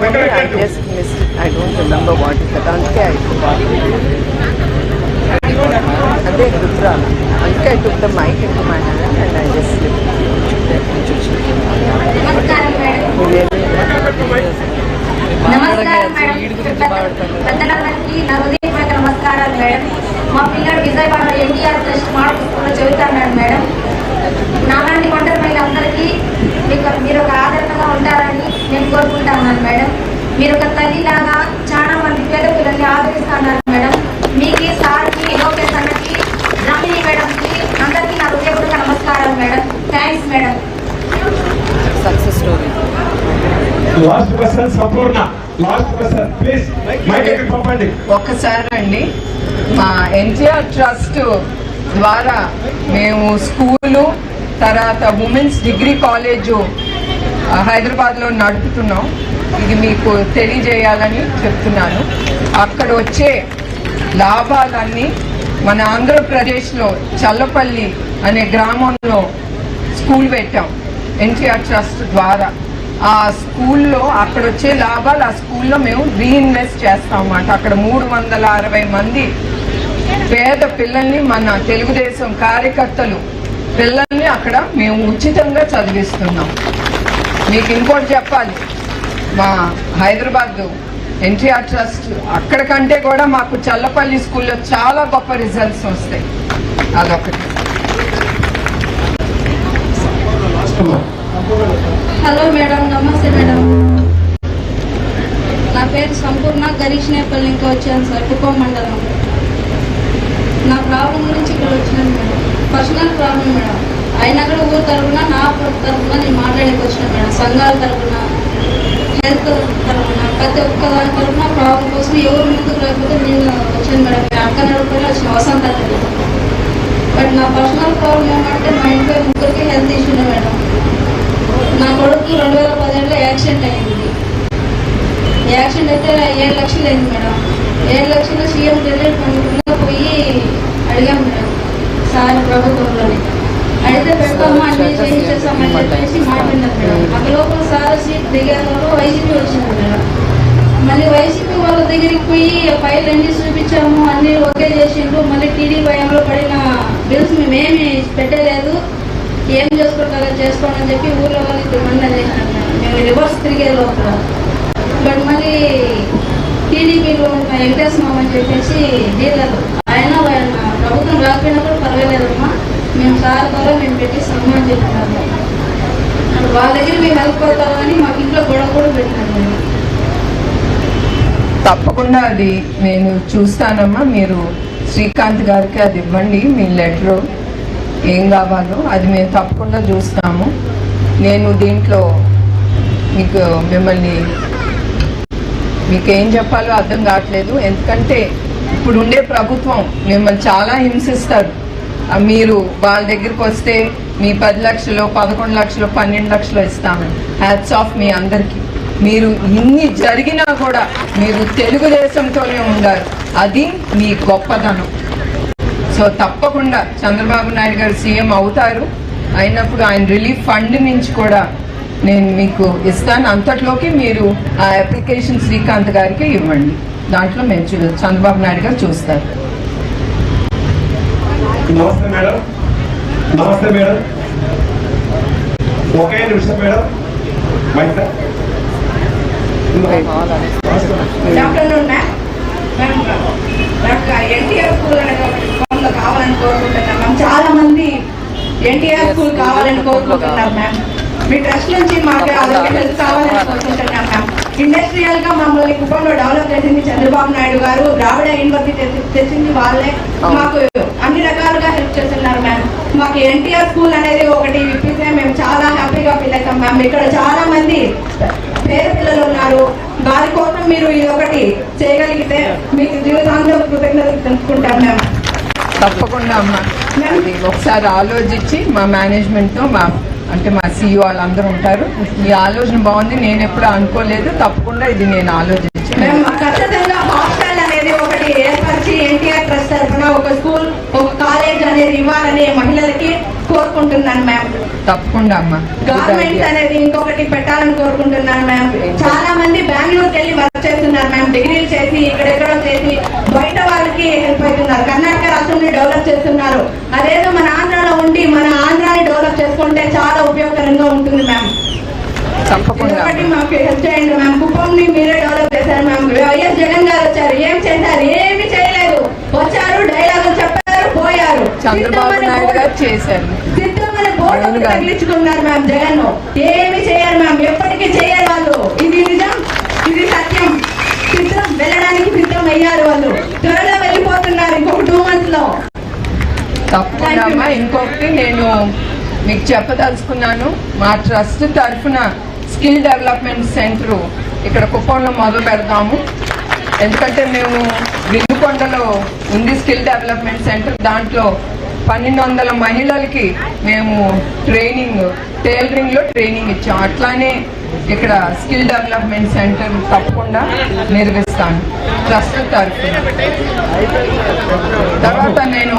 I just missed it. I don't remember what that. Anke I took. Ade Anke I took the mic into my hand and I last person Sampoorna. Last person please mic పంపండి. ఒక్కసారి అండి మా NTR trust ద్వారా మేము school తర్వాత women's degree college హైదరాబాద్లో నడుపుతున్నాం. ఇది మీకు తెలియజేయాలని చెప్తున్నాను. అక్కడ వచ్చే లాభాలన్నీ మన ఆంధ్రప్రదేశ్లో చల్లపల్లి అనే గ్రామంలో స్కూల్ పెట్టాం. ఎన్టీఆర్ ట్రస్ట్ ద్వారా. ఆ స్కూల్లో అక్కడ వచ్చే లాభాలు ఆ స్కూల్లో మేము రీఇన్వెస్ట్ చేస్తాం అన్నమాట అక్కడ మూడు వందల అరవై మంది పేద పిల్లల్ని మన తెలుగుదేశం కార్యకర్తలు పిల్లల్ని అక్కడ మేము ఉచితంగా చదివిస్తున్నాం. మీకు ఇంకోటి చెప్పాలి. మా హైదరాబాద్ ఎన్టీఆర్ ట్రస్ట్ అక్కడ కంటే కూడా మాకు చల్లపల్లి స్కూల్లో చాలా గొప్ప రిజల్ట్స్ వస్తాయి. అదొకటి. హలో మేడం నమస్తే మేడం. నా పేరు సంపూర్ణ గరీష్నేపల్లి ఇంకా వచ్చాను సార్ కుప్పం మండలం. నా ప్రాబ్లం గురించి ఇక్కడ వచ్చినాను మేడం. Personal problem madam. అయినా కూడా ఊరు తరఫున నా తరఫున నేను మాట్లాడేకి వచ్చిన మేడం. సంఘాల తరఫున హెల్త్ తరఫున ప్రతి ఒక్క దాని తరఫున ప్రాబ్లం కోసం ఎవరు ముందుకు లేకపోతే నేను వచ్చాను మేడం. మీ అక్క నడుపుకొని వచ్చిన వసంత బట్ నా పర్సనల్ ప్రాబ్లం ఏమంటే మా ఇంట్లో ముగ్గురికి హెల్త్ ఇష్యూనే మేడం నా కొడుకు రెండు వేల పదిహేడులో యాక్సిడెంట్ అయింది. యాక్సిడెంట్ అయితే ఏడు లక్షలు అయింది మేడం. ఏడు లక్షలు సీఎం రిలీఫ్ పోయి అడిగాం మేడం సార్ ప్రభుత్వంలోనే. అయితే పెడతామా అన్ని చేయించేస్తామని చెప్పేసి మాట్లాడినారు మేడం. అక్కడ లోపల సార్ సీట్ దిగారు వైసీపీ వచ్చింది మేడం. మళ్ళీ వైసీపీ వాళ్ళ దగ్గరికి పోయి ఫైల్ అన్ని చూపించాము అన్ని ఓకే చేసిండ్రు. మళ్ళీ టీడీ భయంలో పడిన బిల్స్ మేమేమి పెట్టలేదు. ఏం చేసుకుంటారో చేసుకోండి అని చెప్పి ఊళ్ళో వాళ్ళు మంది చేసినారు రివర్స్ తిరిగే లోపల. బట్ మళ్ళీ టీడీపీలో ఉన్న వెంకటేశ్వర మామ అని చెప్పేసి డీలర్ ఆయన ఆయన ప్రభుత్వం రాకపోయినా కూడా పర్వాలేదమ్మా. మేము సార్ ద్వారా మేము పెట్టి సన్మానం చెప్పినాము వాళ్ళ దగ్గర మేము హెల్ప్ అవుతామని మాకు ఇంట్లో గొడవ కూడా పెట్టినారు తప్పకుండా అది నేను చూస్తానమ్మా. మీరు శ్రీకాంత్ గారికి అది ఇవ్వండి మీ లెటరు ఏం కావాలో అది మేము తప్పకుండా చూస్తాము. నేను దీంట్లో మీకు మిమ్మల్ని మీకేం చెప్పాలో అర్థం కావట్లేదు. ఎందుకంటే ఇప్పుడు ఉండే ప్రభుత్వం మిమ్మల్ని చాలా హింసిస్తారు. మీరు వాళ్ళ దగ్గరికి వస్తే మీ పది లక్షలు పదకొండు లక్షలు పన్నెండు లక్షలు ఇస్తామని హ్యాట్స్ ఆఫ్ మీ అందరికీ. మీరు ఇన్ని జరిగినా కూడా మీరు తెలుగుదేశంతోనే ఉండాలి. అది మీ గొప్పదనం సో తప్పకుండా చంద్రబాబు నాయుడు గారు సీఎం అవుతారు. అయినప్పుడు ఆయన రిలీఫ్ ఫండ్ నుంచి కూడా నేను మీకు ఇస్తాను. అంతట్లోకి మీరు ఆ అప్లికేషన్ శ్రీకాంత్ గారికి ఇవ్వండి. దాంట్లో మేము చూ చంద్రబాబు నాయుడు గారు చూస్తారు. నమస్తే మేడం. నమస్తే మేడం. ఒకే నిమిషం మేడం. ఎన్టీఆర్ స్కూల్ అనేది కావాలని కోరుకుంటున్నాం చాలా మంది ఎన్టీఆర్ స్కూల్ కావాలని కోరుకుంటున్నారు మ్యామ్ మీ ట్రస్ట్ నుంచి మాకు అలాగే హెల్ప్ కావాలని కోరుకుంటున్నాం మ్యామ్ ఇండస్ట్రియల్గా మమ్మల్ని కుప్పంలో డెవలప్ చేసింది చంద్రబాబు నాయుడు గారు. ద్రావిడ యూనివర్సిటీ తెచ్చి- తెచ్చింది వాళ్ళే. మాకు అన్ని రకాలుగా హెల్ప్ చేస్తున్నారు మ్యామ్ మాకు ఎన్టీఆర్ స్కూల్ అనేది ఒకటి ఇప్పిస్తే మేము చాలా హ్యాపీగా ఫీల్ అవుతాం మ్యామ్ ఇక్కడ చాలా మంది పేద పిల్లలు ఉన్నారు. వారి కోసం మీరు ఇది ఒకటి చేయగలిగితే మీకు జీవితాంతం కృతజ్ఞతలు తెలుసుకుంటాం మ్యామ్ తప్పకుండా అమ్మా అది ఒకసారి ఆలోచించి మా మేనేజ్మెంట్తో మా అంటే మా సీఈఓ వాళ్ళందరూ ఉంటారు. ఈ ఆలోచన బాగుంది. నేను ఎప్పుడు అనుకోలేదు. తప్పకుండా ఇది నేను ఆలోచించి మేము ఖచ్చితంగా హాస్టల్ అనేది ఒకటి ఏర్పాటు వచ్చి ఎన్టీఆర్ ట్రస్ట్ తరఫున ఒక స్కూల్ ఒక కాలేజ్ అనేది ఇవ్వాలని మహిళలకి కోరుకుంటున్నాను మ్యామ్ తప్పకుండా అమ్మా. గవర్నమెంట్ అనేది ఇంకొకటి పెట్టాలని కోరుకుంటున్నాను మ్యామ్ చాలా మంది బెంగళూరుకి వెళ్ళి వర్క్ చేస్తున్నారు మ్యామ్ డిగ్రీలు చేసి ఇక్కడెక్కడో చేసి బయట వాళ్ళకి హెల్ప్ అవుతున్నారు. కర్ణాటక రాష్ట్రాన్ని డెవలప్ చేస్తున్నారు. అదేదో మన ఆంధ్రాలో ఉండి మన ఆంధ్రాని డెవలప్ చేసుకుంటే చాలా ఉపయోగకరంగా ఉంటుంది మ్యామ్ తప్పకుండా ఒకటి మాకు హెల్ప్ చేయండి మ్యామ్ కుప్పంని మీరే డెవలప్ చేశారు మ్యామ్ వైఎస్ జగన్ గారు వచ్చారు. ఏం చేశారు? ఏమి చేయలేదు. వచ్చారు డైలాగులు చెప్పారు పోయారు. చంద్రబాబు సిద్ధమని నాయుడు బోర్డు- గారు చేశారు. సిద్ధమని బోర్డు అవును గారు. తగిలించుకున్నారు మ్యామ్ జగన్ ఏమి చేయరు మ్యామ్ ఎప్పటికీ చేయరు వాళ్ళు. ఇది నిజం ఇది సత్యం. సిద్ధం వెళ్ళడానికి సిద్ధం అయ్యారు వాళ్ళు. త్వరలో వెళ్ళిపోతున్నారు ఇంకొక టూ మంత్స్లో. తప్పకుండా ఇంకొకటి నేను మీకు చెప్పదలుచుకున్నాను మా ట్రస్ట్ తరఫున స్కిల్ డెవలప్మెంట్ సెంటర్ ఇక్కడ కుప్పంలో మొదలు పెడతాము ఎందుకంటే మేము వినుకొండలో ఉంది స్కిల్ డెవలప్మెంట్ సెంటర్. దాంట్లో పన్నెండు వందల మహిళలకి మేము ట్రైనింగ్ టైలరింగ్లో ట్రైనింగ్ ఇచ్చాం. అట్లానే ఇక్కడ స్కిల్ డెవలప్మెంట్ సెంటర్ తప్పకుండా నిర్వహిస్తాను ట్రస్ట్ తరఫున. తర్వాత నేను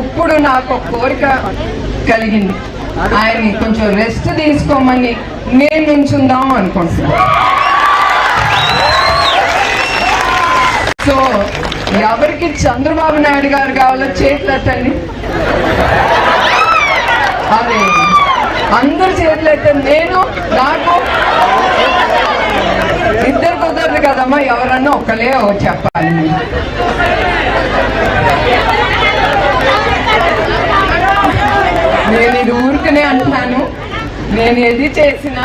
ఇప్పుడు నాకు ఒక కోరిక కలిగింది. ఆయన్ని కొంచెం రెస్ట్ తీసుకోమని నేను నుంచుందాం అనుకుంటున్నాను. సో ఎవరికి చంద్రబాబు నాయుడు గారు కావాలో చేతులెత్తండి అదే అందరు చేతులు నేను నాకు ఇద్దరు కుదరదు కదమ్మా ఎవరన్నా ఒకలే చెప్పాలి మీరు. నేను ఇది ఊరికనే అంటాను. నేను ఏది చేసినా